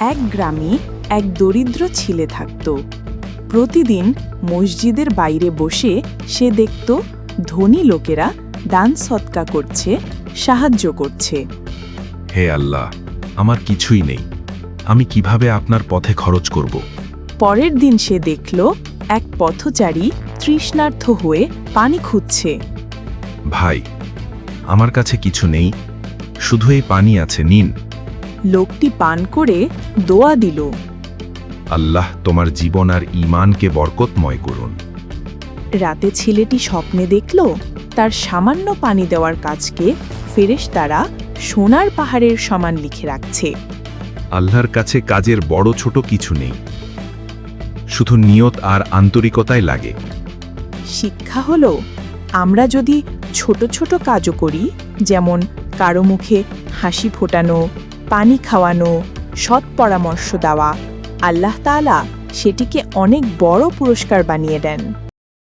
এক গ্রামে এক দরিদ্র ছেলে থাকত। প্রতিদিন মসজিদের বাইরে বসে সে দেখত ধনী লোকেরা দান সৎকা করছে সাহায্য করছে। হে আল্লাহ আমার কিছুই নেই। আমি কীভাবে আপনার পথে খরচ করব? পরের দিন সে দেখল এক পথচারী তৃষ্ণার্থ হয়ে পানি খুঁজছে। ভাই আমার কাছে কিছু নেই। শুধু এই পানি আছে নিন। লোকটি পান করে দোয়া দিল। আল্লাহ তোমার জীবন আর ঈমানকে বরকতময় করুন। রাতে ছেলেটি স্বপ্নে দেখল তার সামান্য পানি দেওয়ার কাজকে ফেরেশতারা সোনার পাহাড়ের সমান লিখে রাখছে। আল্লাহর কাছে কাজের বড় ছোট কিছু নেই। শুধু নিয়ত আর আন্তরিকতায় লাগে। শিক্ষা হলো আমরা যদি ছোট ছোট কাজও করি যেমন কারও মুখে হাসি ফোটানো পানি খাওয়ানো সৎ পরামর্শ দেওয়া। আল্লাহ তালা সেটিকে অনেক বড় পুরস্কার বানিয়ে দেন।